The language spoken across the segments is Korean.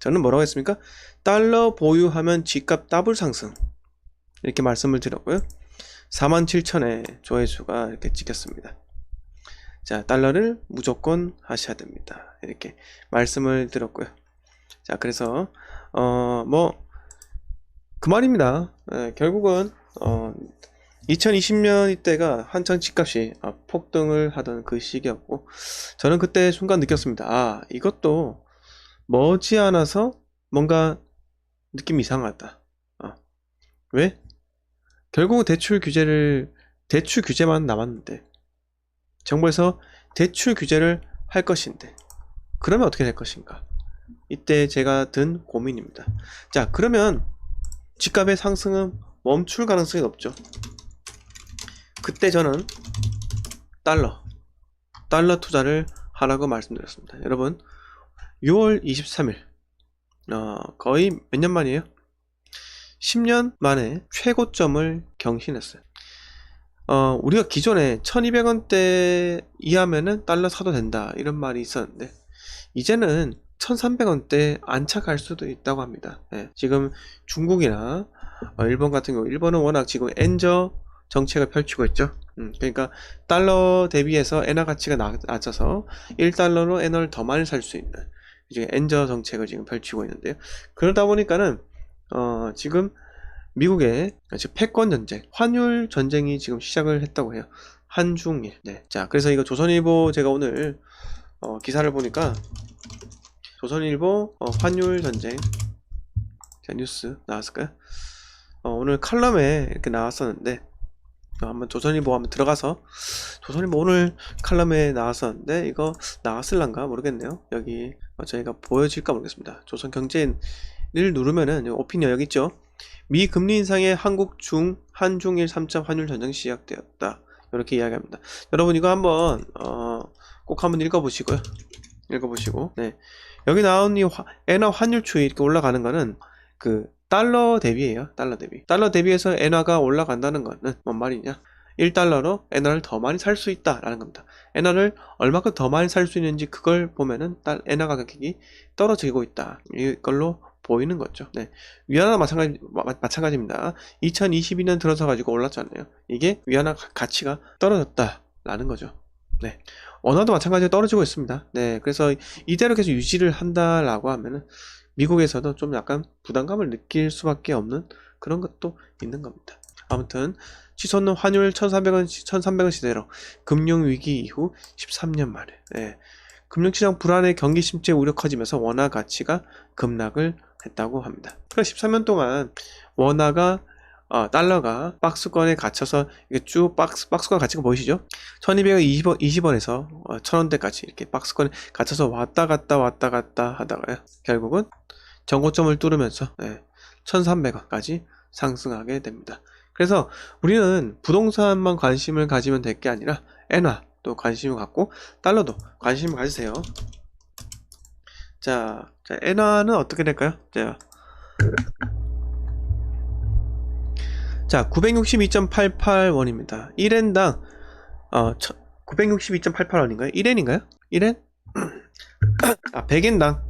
저는 뭐라고 했습니까? 달러 보유하면 집값 더블 상승. 이렇게 말씀을 드렸고요. 47,000에 조회수가 이렇게 찍혔습니다. 자, 달러를 무조건 하셔야 됩니다. 이렇게 말씀을 드렸고요. 자, 그래서, 어, 뭐, 그 말입니다. 예, 결국은, 어, 2020년 이때가 한창 집값이 아, 폭등을 하던 그 시기였고, 저는 그때 순간 느꼈습니다. 아, 이것도 머지않아서 뭔가 느낌이 이상하다. 어. 왜? 결국은 대출 규제를, 대출 규제만 남았는데, 정부에서 대출 규제를 할 것인데, 그러면 어떻게 될 것인가? 이때 제가 든 고민입니다. 자, 그러면 집값의 상승은 멈출 가능성이 높죠. 그때 저는 달러, 달러 투자를 하라고 말씀드렸습니다. 여러분, 6월 23일, 어, 거의 몇 년 만이에요? 10년 만에 최고점을 경신했어요. 어, 우리가 기존에 1200원대 이하면은 달러 사도 된다. 이런 말이 있었는데, 이제는 1300원대 안착할 수도 있다고 합니다. 예, 지금 중국이나 어, 일본 같은 경우, 일본은 워낙 지금 엔저 정책을 펼치고 있죠. 음, 그러니까 달러 대비해서 엔화 가치가 낮- 낮아서 1달러로 엔화를 더 많이 살 수 있는 지금 엔저 정책을 지금 펼치고 있는데요. 그러다 보니까는 어, 지금 미국의 지금 패권 전쟁, 환율 전쟁이 지금 시작을 했다고 해요. 한중일. 네. 자, 그래서 이거 조선일보 제가 오늘 어, 기사를 보니까 조선일보 어, 환율 전쟁 자, 뉴스 나왔을까요? 어, 오늘 칼럼에 이렇게 나왔었는데 어, 한번 조선일보 한번 들어가서 조선일보 오늘 칼럼에 나왔었는데 이거 나왔을란가 모르겠네요. 여기 어, 저희가 보여질까 모르겠습니다. 조선경제인을 누르면은 오피니언 여기 있죠. 미 금리 인상에 한국 중 한중일 3점 환율 전쟁 시작되었다. 이렇게 이야기합니다. 여러분 이거 한번 어, 꼭 한번 읽어보시고요. 읽어보시고 네 여기 나온 이 화- 엔화 환율 추이 이렇게 올라가는 거는 그 달러 대비예요. 달러 대비. 달러 대비해서 엔화가 올라간다는 거는 뭔 말이냐? 1달러로 엔화를 더 많이 살 수 있다라는 겁니다. 엔화를 얼마큼 더 많이 살 수 있는지 그걸 보면은 달 엔화 가격이 떨어지고 있다. 이걸로 보이는 거죠. 네. 위안화 마찬가지 마, 마찬가지입니다. 2022년 들어서 가지고 올랐잖아요. 이게 위안화 가- 가치가 떨어졌다라는 거죠. 네. 원화도 마찬가지로 떨어지고 있습니다. 네. 그래서 이대로 계속 유지를 한다라고 하면은 미국에서도 좀 약간 부담감을 느낄 수밖에 없는 그런 것도 있는 겁니다. 아무튼 치솟는 환율 1,300원 1,300원 시대로 금융 위기 이후 13년 만에 네. 금융시장 불안의 경기 침체 우려 커지면서 원화 가치가 급락을 했다고 합니다. 그 13년 동안 원화가 어, 달러가 박스권에 갇혀서 이게 쭉 박스, 박스권 가치가 보이시죠? 1220원, 20원에서 어, 1000원대까지 이렇게 박스권에 갇혀서 왔다 갔다 왔다 갔다 하다가요. 결국은 정고점을 뚫으면서 네, 1300원까지 상승하게 됩니다. 그래서 우리는 부동산만 관심을 가지면 될 게 아니라 엔화 또 관심을 갖고 달러도 관심을 가지세요. 자, 자 엔화는 어떻게 될까요? 자, 자 962.88원입니다. 1엔당 어, 962.88원인가요? 1엔인가요? 1엔? 아, 100엔당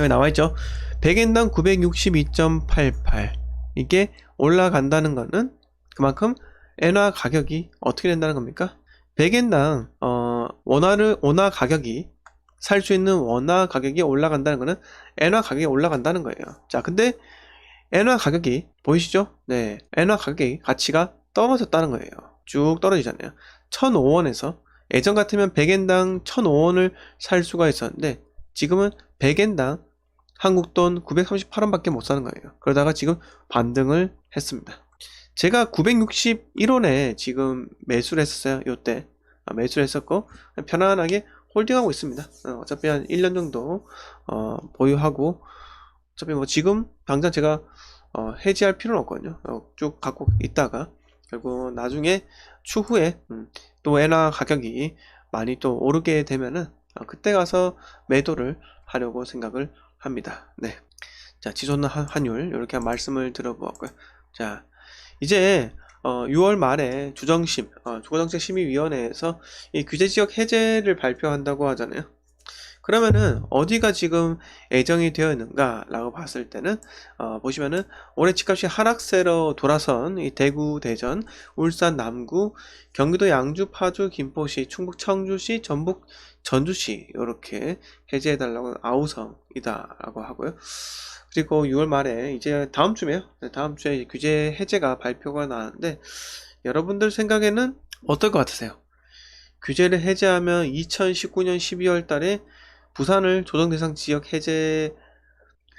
여기 나와있죠 100엔당 962.88 이게 올라간다는 거는 그만큼 엔화 가격이 어떻게 된다는 겁니까? 100엔당 어, 원화를 원화 가격이 살 수 있는 원화 가격이 올라간다는 거는 엔화 가격이 올라간다는 거예요. 자, 근데 엔화 가격이 보이시죠? 네, 엔화 가격이 가치가 떨어졌다는 거예요. 쭉 떨어지잖아요. 1,005원에서 예전 같으면 100엔당 1,005원을 살 수가 있었는데 지금은 100엔당 한국 돈 938원밖에 못 사는 거예요. 그러다가 지금 반등을 했습니다. 제가 961원에 지금 매수를 했었어요. 요때 아, 매수를 했었고 편안하게 홀딩하고 있습니다. 어, 차피 한 1년 정도 어, 보유하고 어차피 뭐 지금 당장 제가 어, 해지할 필요는 없거든요. 어, 쭉 갖고 있다가 결국 나중에 추후에 음, 또 엔화 가격이 많이 또 오르게 되면은 어, 그때 가서 매도를 하려고 생각을 합니다. 네. 자, 한- 환율 이렇게 말씀을 들어보았고요. 자, 이제 어, 6월 말에 주정심, 어, 주거정책심의위원회에서 이 규제지역 해제를 발표한다고 하잖아요. 그러면은 어디가 지금 애정이 되어 있는가 라고 봤을 때는 어, 보시면은 올해 집값이 하락세로 돌아선 이 대구, 대전, 울산, 남구, 경기도 양주, 파주, 김포시, 충북 청주시, 전북 전주시 이렇게 해제해 달라고 아우성이다 라고 하고요. 그리고 6월 말에 이제 다음 주에요. 네, 다음 주에 규제 해제가 발표가 나는데 여러분들 생각에는 어떨 것 같으세요? 규제를 해제하면 2019년 12월 달에 부산을 조정 대상 지역 해제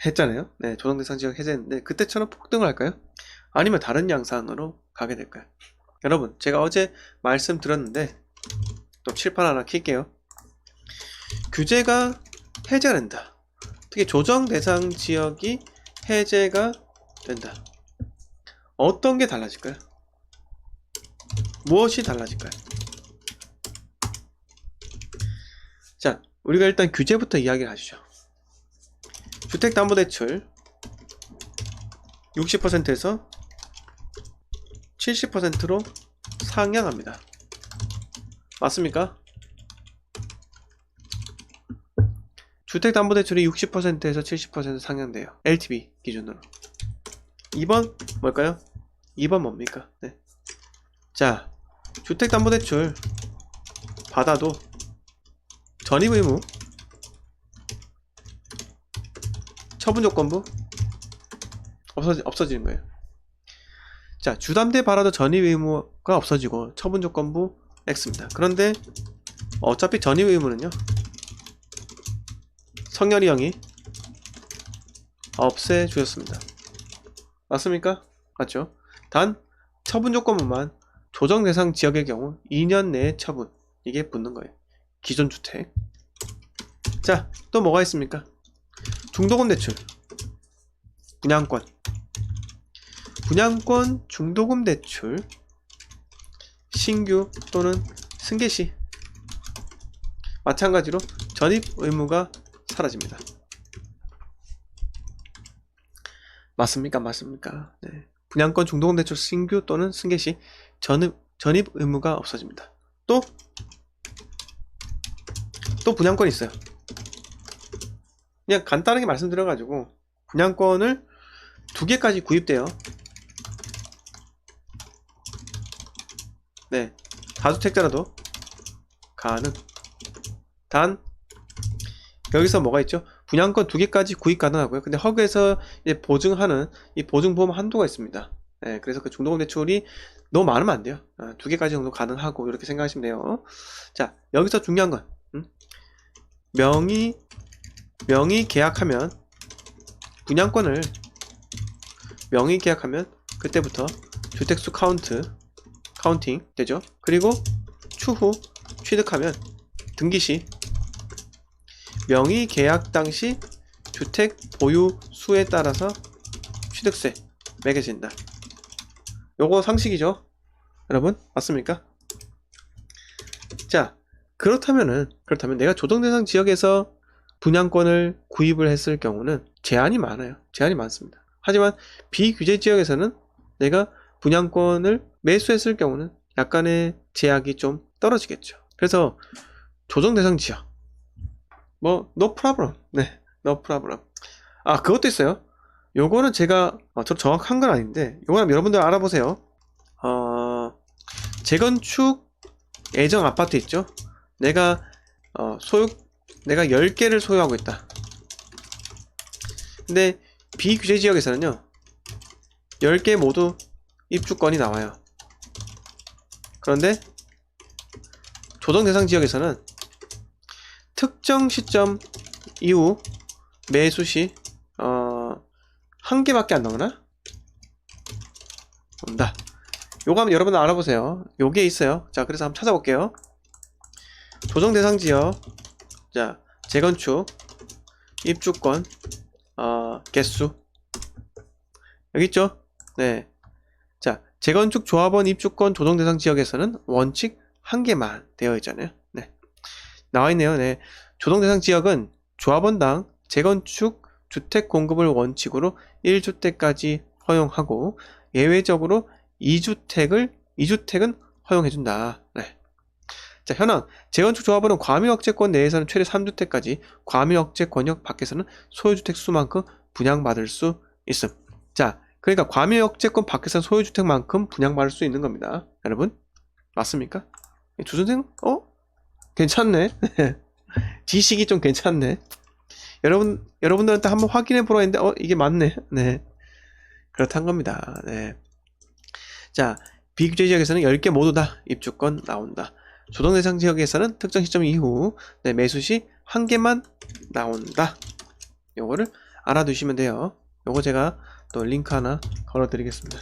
했잖아요. 네, 조정 대상 지역 해제했는데 그때처럼 폭등을 할까요? 아니면 다른 양상으로 가게 될까요? 여러분, 제가 어제 말씀드렸는데 또 칠판 하나 킬게요. 규제가 해제가 된다. 특히 조정 대상 지역이 해제가 된다. 어떤 게 달라질까요? 무엇이 달라질까요? 자, 우리가 일단 규제부터 이야기를 하시죠. 주택담보대출 60%에서 70%로 상향합니다. 맞습니까? 주택담보대출이 60%에서 70% 상향돼요. LTV 기준으로. 2번 뭘까요? 2번 뭡니까? 네. 자, 주택담보대출 받아도 전입 의무 처분 조건부 없어지, 없어지는 거예요. 자, 주담대 받아도 전입 의무가 없어지고 처분 조건부 X입니다. 그런데 어차피 전입 의무는요. 성렬이 형이 없애 주셨습니다. 맞습니까? 맞죠? 단 처분 조건부만 조정 대상 지역의 경우 2년 내에 처분 이게 붙는 거예요. 기존 주택. 자, 또 뭐가 있습니까? 중도금 대출, 분양권, 분양권 중도금 대출, 신규 또는 승계 시 마찬가지로 전입 의무가 사라집니다. 맞습니까? 맞습니까? 네. 분양권 중도금 대출 신규 또는 승계 시 전입, 전입 의무가 없어집니다. 또, 또 분양권이 있어요. 그냥 간단하게 말씀드려가지고, 분양권을 두 개까지 구입돼요. 네. 다주택자라도 가능. 단, 여기서 뭐가 있죠? 분양권 두 개까지 구입 가능하고요. 근데 허그에서 보증하는 이 보증보험 한도가 있습니다. 네, 그래서 그 중도금 대출이 너무 많으면 안 돼요. 아, 두 개까지 정도 가능하고 이렇게 생각하시면 돼요. 자, 여기서 중요한 건 음? 명의 명의 계약하면 분양권을 명의 계약하면 그때부터 주택수 카운트 카운팅 되죠. 그리고 추후 취득하면 등기 시 명의 계약 당시 주택 보유 수에 따라서 취득세 매겨진다. 요거 상식이죠? 여러분 맞습니까? 자 그렇다면은 그렇다면 내가 조정 대상 지역에서 분양권을 구입을 했을 경우는 제한이 많아요. 제한이 많습니다. 하지만 비규제 지역에서는 내가 분양권을 매수했을 경우는 약간의 제약이 좀 떨어지겠죠. 그래서 조정 대상 지역 뭐 no problem. 네, no problem. 아 그것도 있어요. 요거는 제가 어, 저 정확한 건 아닌데 요거는 여러분들 알아보세요. 어 재건축 애정 아파트 있죠? 내가 어, 소유 내가 10개를 소유하고 있다. 근데 비규제 지역에서는요. 10개 모두 입주권이 나와요. 그런데 조정 대상 지역에서는 특정 시점 이후 매수 시, 어, 한 개밖에 안 나오나? 온다. 요거 한번 여러분 알아보세요. 요게 있어요. 자, 그래서 한번 찾아볼게요. 조정 대상 지역, 자, 재건축, 입주권, 어, 개수. 여기 있죠? 네. 자, 재건축 조합원 입주권 조정 대상 지역에서는 원칙 한 개만 되어 있잖아요. 네. 나와 있네요. 네. 조정 대상 지역은 조합원당 재건축 주택 공급을 원칙으로 1주택까지 허용하고 예외적으로 2주택을 2주택은 허용해 준다. 네. 자, 현황. 재건축 조합원은 과밀억제권 내에서는 최대 3주택까지, 과밀억제 권역 밖에서는 소유주택 수만큼 분양받을 수 있음. 자, 그러니까 과밀억제권 밖에서는 소유주택만큼 분양받을 수 있는 겁니다. 여러분, 맞습니까? 주선생, 어? 괜찮네. 지식이 좀 괜찮네. 여러분, 여러분들한테 한번 확인해 보라 했는데, 어, 이게 맞네. 네. 그렇단 겁니다. 네. 자, 비규제 지역에서는 10개 모두 다 입주권 나온다. 조정 대상 지역에서는 특정 시점 이후 네, 매수 시 한 개만 나온다. 요거를 알아두시면 돼요. 요거 제가 또 링크 하나 걸어 드리겠습니다.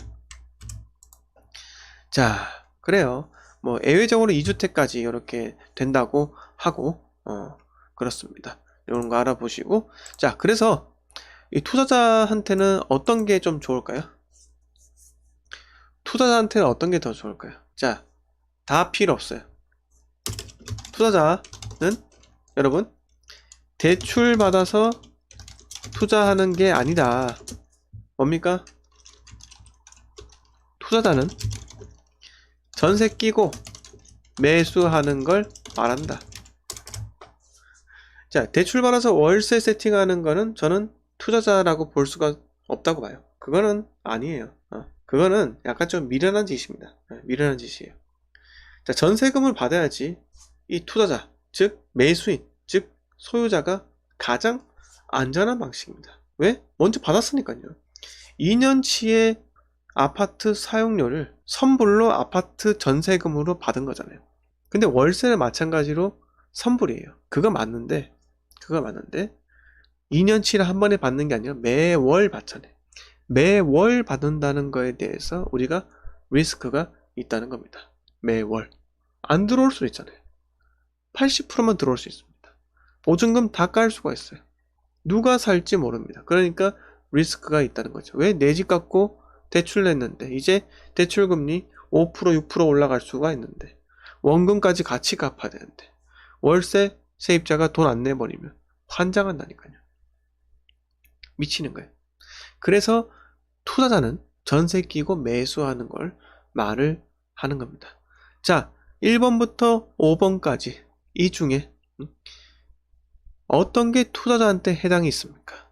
자, 그래요. 뭐 예외적으로 2주택까지 이렇게 된다고 하고 어, 그렇습니다. 이런 거 알아보시고 자, 그래서 이 투자자한테는 어떤 게 좀 좋을까요? 투자자한테는 어떤 게 더 좋을까요? 자, 다 필요 없어요. 투자자는 여러분 대출 받아서 투자하는 게 아니다. 뭡니까? 투자자는 전세 끼고 매수하는 걸 말한다. 자, 대출 받아서 월세 세팅하는 거는 저는 투자자라고 볼 수가 없다고 봐요. 그거는 아니에요. 어, 그거는 약간 좀 미련한 짓입니다. 네, 미련한 짓이에요. 자, 전세금을 받아야지 이 투자자, 즉 매수인, 즉 소유자가 가장 안전한 방식입니다. 왜? 먼저 받았으니까요. 2년치의 아파트 사용료를 선불로 아파트 전세금으로 받은 거잖아요. 근데 월세는 마찬가지로 선불이에요. 그거 맞는데, 그거 맞는데, 2년치를 한 번에 받는 게 아니라 매월 받잖아요. 매월 받는다는 거에 대해서 우리가 리스크가 있다는 겁니다. 매월. 안 들어올 수 있잖아요. 80%만 들어올 수 있습니다. 보증금 다 깔 수가 있어요. 누가 살지 모릅니다. 그러니까 리스크가 있다는 거죠. 왜 내 집 갖고 대출 냈는데 이제 대출 금리 5% 6% 올라갈 수가 있는데 원금까지 같이 갚아야 되는데 월세 세입자가 돈 안 내버리면 환장한다니까요. 미치는 거예요. 그래서 투자자는 전세 끼고 매수하는 걸 말을 하는 겁니다. 자, 1번부터 5번까지 이 중에 음, 어떤 게 투자자한테 해당이 있습니까?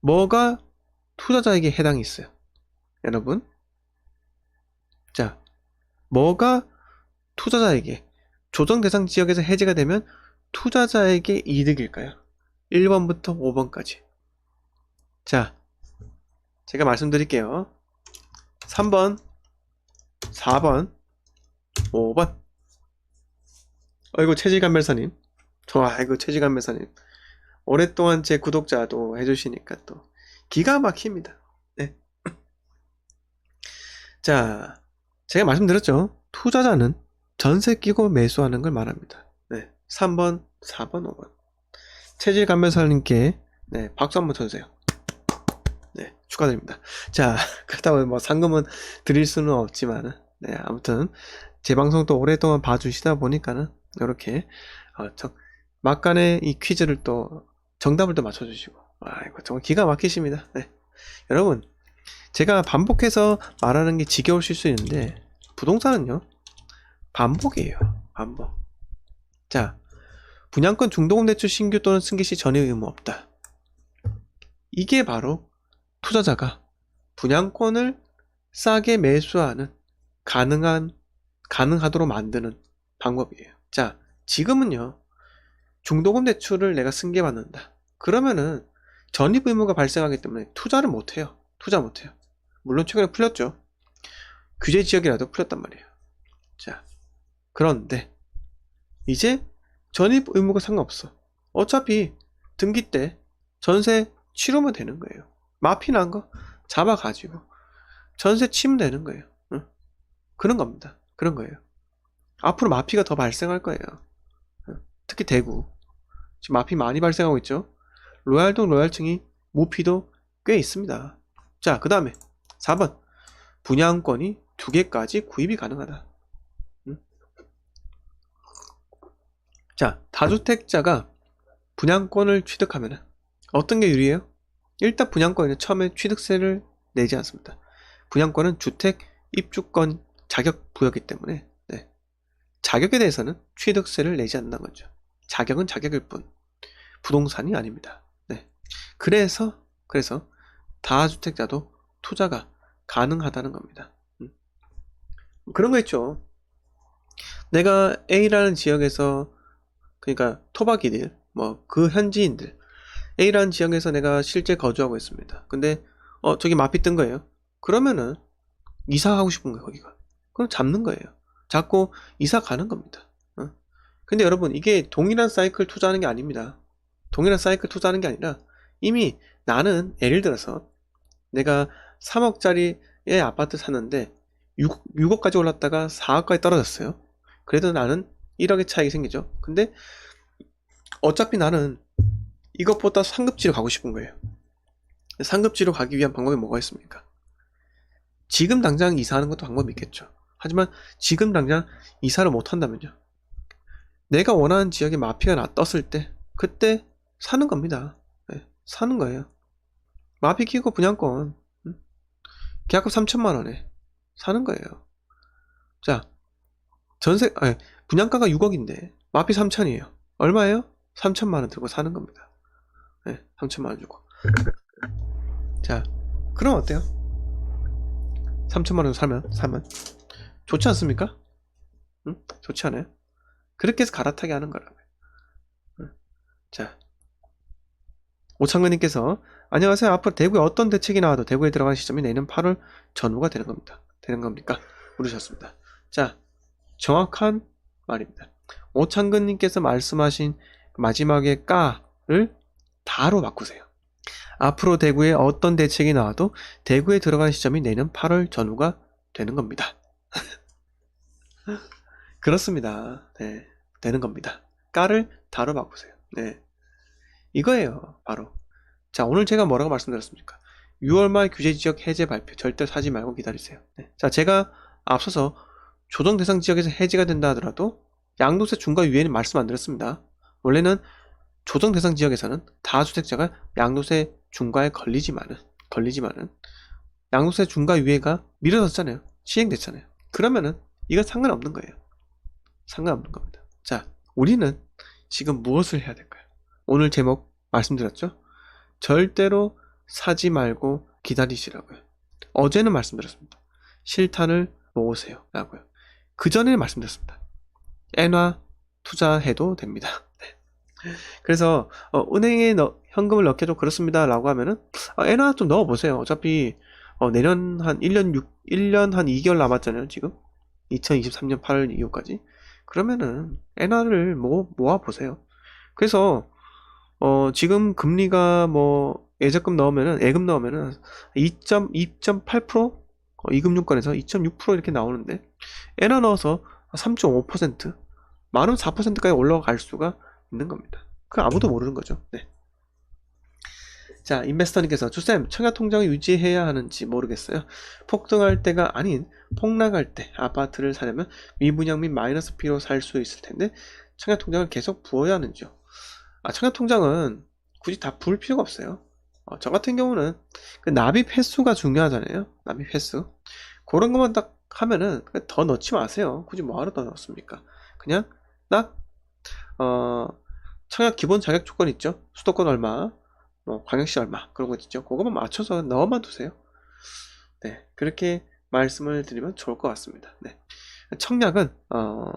뭐가 투자자에게 해당이 있어요? 여러분? 자, 뭐가 투자자에게 조정 대상 지역에서 해제가 되면 투자자에게 이득일까요? 1번부터 5번까지. 자, 제가 말씀드릴게요. 3번, 4번, 5번. 어이구, 최지감 멜사님. 좋아, 아이고, 최지감 멜사님. 오랫동안 제 구독자도 해주시니까 또 기가 막힙니다. 네. 자, 제가 말씀드렸죠. 투자자는 전세 끼고 매수하는 걸 말합니다. 네. 3번, 4번, 5번. 체질 감별사님께 네, 박수 한번 쳐주세요. 네, 축하드립니다. 자, 그렇다고 뭐 상금은 드릴 수는 없지만, 네, 아무튼 제 방송도 오랫동안 봐주시다 보니까는 이렇게 어, 저, 막간에 이 퀴즈를 또 정답을 또 맞춰주시고, 아이고 정말 기가 막히십니다. 네, 여러분 제가 반복해서 말하는 게 지겨우실 수 있는데 부동산은요 반복이에요. 반복. 자, 분양권 중도금 대출 신규 또는 승계 시 전액 의무 없다. 이게 바로 투자자가 분양권을 싸게 매수하는 가능한 가능하도록 만드는 방법이에요. 자, 지금은요. 중도금 대출을 내가 승계받는다. 그러면은 전입 의무가 발생하기 때문에 투자를 못 해요. 투자 못 해요. 물론 최근에 풀렸죠. 규제 지역이라도 풀렸단 말이에요. 자, 그런데 이제 전입 의무가 상관없어. 어차피 등기 때 전세 치르면 되는 거예요. 마피 난 거 잡아가지고 전세 치면 되는 거예요. 응? 그런 겁니다. 그런 거예요. 앞으로 마피가 더 발생할 거예요. 응? 특히 대구. 지금 마피 많이 발생하고 있죠. 로얄동 로얄층이 모피도 꽤 있습니다. 자, 그 다음에 4번. 분양권이 두 개까지 구입이 가능하다. 응? 자, 다주택자가 분양권을 취득하면 어떤 게 유리해요? 일단 분양권은 처음에 취득세를 내지 않습니다. 분양권은 주택 입주권 자격 부여이기 때문에 네. 자격에 대해서는 취득세를 내지 않는다는 거죠. 자격은 자격일 뿐 부동산이 아닙니다. 네. 그래서 그래서 다주택자도 투자가 가능하다는 겁니다. 음. 그런 거 있죠. 내가 A라는 지역에서 그러니까 토박이들 뭐 그 현지인들 A라는 지역에서 내가 실제 거주하고 있습니다. 근데 어 저기 마피 뜬 거예요. 그러면은 이사 가고 싶은 거예요 거기가. 그럼 잡는 거예요. 잡고 이사 가는 겁니다. 어? 근데 여러분 이게 동일한 사이클 투자하는 게 아닙니다. 동일한 사이클 투자하는 게 아니라 이미 나는 예를 들어서 내가 3억짜리의 아파트 샀는데 6, 6억까지 올랐다가 4억까지 떨어졌어요. 그래도 나는 1억의 차익이 생기죠. 근데 어차피 나는 이것보다 상급지로 가고 싶은 거예요. 상급지로 가기 위한 방법이 뭐가 있습니까? 지금 당장 이사하는 것도 방법이 있겠죠. 하지만 지금 당장 이사를 못 한다면요. 내가 원하는 지역에 마피가 나 떴을 때 그때 사는 겁니다. 네, 사는 거예요. 마피 키고 분양권 응? 계약금 3천만 원에 사는 거예요. 자, 전세 아니, 분양가가 6억인데 마피 3천이에요. 얼마예요? 3천만 원 들고 사는 겁니다. 네, 3천만 원 주고. 자, 그럼 어때요? 3천만 원 살면 사면 좋지 않습니까? 응? 좋지 않아요? 그렇게 해서 갈아타게 하는 거라고요. 응? 자, 오창근님께서 안녕하세요. 앞으로 대구에 어떤 대책이 나와도 대구에 들어가는 시점이 내년 8월 전후가 되는 겁니다. 되는 겁니까? 물으셨습니다. 자, 정확한 말입니다. 오창근님께서 말씀하신 마지막에 까를 다로 바꾸세요. 앞으로 대구에 어떤 대책이 나와도 대구에 들어가는 시점이 내년 8월 전후가 되는 겁니다. 그렇습니다. 네, 되는 겁니다. 까를 다로 바꾸세요. 네, 이거예요. 바로. 자, 오늘 제가 뭐라고 말씀드렸습니까? 6월 말 규제 지역 해제 발표 절대 사지 말고 기다리세요. 네. 자, 제가 앞서서 조정 대상 지역에서 해제가 된다 하더라도 양도세 중과 유예는 말씀 안 드렸습니다. 원래는 조정 대상 지역에서는 다주택자가 양도세 중과에 걸리지만은 걸리지만은 양도세 중과 유예가 미뤄졌잖아요. 시행됐잖아요. 그러면은 이건 상관없는 거예요. 상관없는 겁니다. 자, 우리는 지금 무엇을 해야 될까요? 오늘 제목 말씀드렸죠? 절대로 사지 말고 기다리시라고요. 어제는 말씀드렸습니다. 실탄을 모으세요. 라고요. 그 전에는 말씀드렸습니다. 엔화 투자해도 됩니다. 네. 그래서 어, 은행에 넣, 현금을 넣게 좀 그렇습니다. 라고 하면은 아, 엔화 좀 넣어보세요. 어차피 어, 내년 한 1년 6, 1년 한 2개월 남았잖아요. 지금 2023년 8월 이후까지 그러면은 엔화를 모, 모아 보세요. 그래서 어, 지금 금리가 뭐 예적금 넣으면은 예금 넣으면은 2.2.8% 어, 이금융권에서 2.6% 이렇게 나오는데 엔화 넣어서 3.5% 많으면 4%까지 올라갈 수가 있는 겁니다. 그 아무도 모르는 거죠. 네. 자, 인베스터님께서 주쌤 청약 통장을 유지해야 하는지 모르겠어요. 폭등할 때가 아닌 폭락할 때 아파트를 사려면 미분양 및 마이너스 피로 살 수 있을 텐데 청약 통장을 계속 부어야 하는지요. 아, 청약 통장은 굳이 다 부을 필요가 없어요. 어, 저 같은 경우는 그 납입 횟수가 중요하잖아요. 납입 횟수. 그런 것만 딱 하면은 더 넣지 마세요. 굳이 뭐하러 더 넣습니까? 그냥 딱 어, 청약 기본 자격 조건 있죠. 수도권 얼마, 뭐 광역시 얼마 그런 거 있죠. 그거만 맞춰서 넣어만 두세요. 네, 그렇게 말씀을 드리면 좋을 것 같습니다. 네. 청약은 어,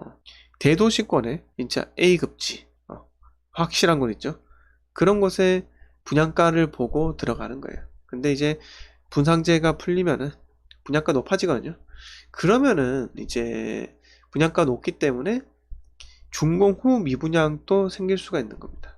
대도시권의 진짜 A급지 어, 확실한 곳 있죠. 그런 곳에 분양가를 보고 들어가는 거예요. 근데 이제 분상제가 풀리면은 분양가 높아지거든요. 그러면은 이제 분양가 높기 때문에 준공 후 미분양도 생길 수가 있는 겁니다.